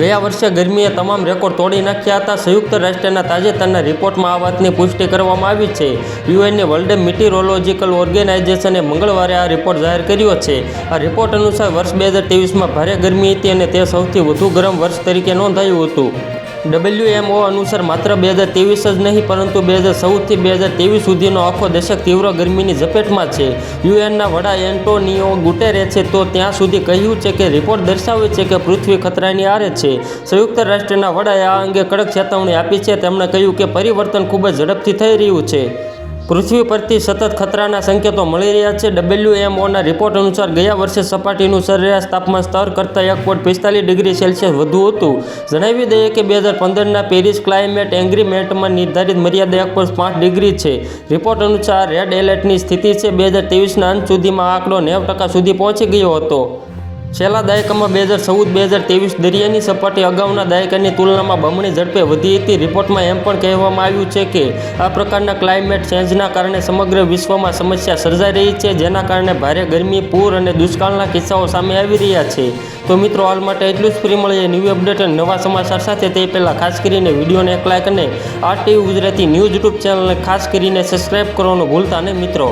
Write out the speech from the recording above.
ગયા વર્ષે ગરમીએ તમામ રેકોર્ડ તોડી નાખ્યા હતા. સંયુક્ત રાષ્ટ્રના તાજેતરના રિપોર્ટમાં આ વાતની પુષ્ટિ કરવામાં આવી છે. યુએનની વર્લ્ડ મિટીરોલોજીકલ ઓર્ગેનાઇઝેશને મંગળવારે આ રિપોર્ટ જાહેર કર્યો છે. આ રિપોર્ટ અનુસાર વર્ષ બે હજાર ત્રેવીસમાં ભારે ગરમી હતી અને તે સૌથી વધુ ગરમ વર્ષ તરીકે નોંધાયું હતું. ડબલ્યુએમઓ અનુસાર માત્ર બે હજાર ત્રેવીસ જ નહીં, પરંતુ બે હજાર ચૌદથી બે હજાર ત્રેવીસ સુધીનો આખો દશક તીવ્ર ગરમીની ઝપેટમાં છે. યુએનના વડા એન્ટોનિયો ગુટેરેસે તો ત્યાં સુધી કહ્યું છે કે રિપોર્ટ દર્શાવે છે કે પૃથ્વી ખતરાની આરે છે. સંયુક્ત રાષ્ટ્રના વડાએ આ અંગે કડક ચેતવણી આપી છે. તેમણે કહ્યું કે પરિવર્તન ખૂબ જ ઝડપથી થઈ રહ્યું છે. પૃથ્વી પરથી સતત ખતરાના સંકેતો મળી રહ્યા છે. ડબલ્યુએમઓના રિપોર્ટ અનુસાર ગયા વર્ષે સપાટીનું સરેરાશ તાપમાન સ્તર કરતાં એક પોઈન્ટ પિસ્તાલીસ ડિગ્રી સેલ્સિયસ વધુ હતું. જણાવી દઈએ કે બે હજાર પંદરના પેરિસ ક્લાઇમેટ એગ્રીમેન્ટમાં નિર્ધારિત મર્યાદા એક પોઈન્ટ પાંચ ડિગ્રી છે. રિપોર્ટ અનુસાર રેડ એલર્ટની સ્થિતિ છે. બે હજાર ત્રેવીસના અંત સુધીમાં આંકડો નેવ ટકા સુધી પહોંચી ગયો હતો. છેલ્લા દાયકામાં બે હજાર ચૌદ, બે હજાર ત્રેવીસ દરિયાની સપાટી અગાઉના દાયકાની તુલનામાં બમણી ઝડપે વધી હતી. રિપોર્ટમાં એમ પણ કહેવામાં આવ્યું છે કે આ પ્રકારના ક્લાઇમેટ ચેન્જના કારણે સમગ્ર વિશ્વમાં સમસ્યા સર્જાઈ રહી છે, જેના કારણે ભારે ગરમી, પૂર અને દુષ્કાળના કિસ્સાઓ સામે આવી રહ્યા છે. તો મિત્રો, હાલ માટે એટલું જ ફ્રી મળીએ ન્યૂ અપડેટ અને નવા સમાચાર સાથે. તે પહેલાં ખાસ કરીને વિડીયોને એક લાઇક અને ટીવી ગુજરાતી ન્યૂઝ યુટ્યુબ ચેનલને ખાસ કરીને સબસ્ક્રાઇબ કરવાનું ભૂલતા નહીં મિત્રો.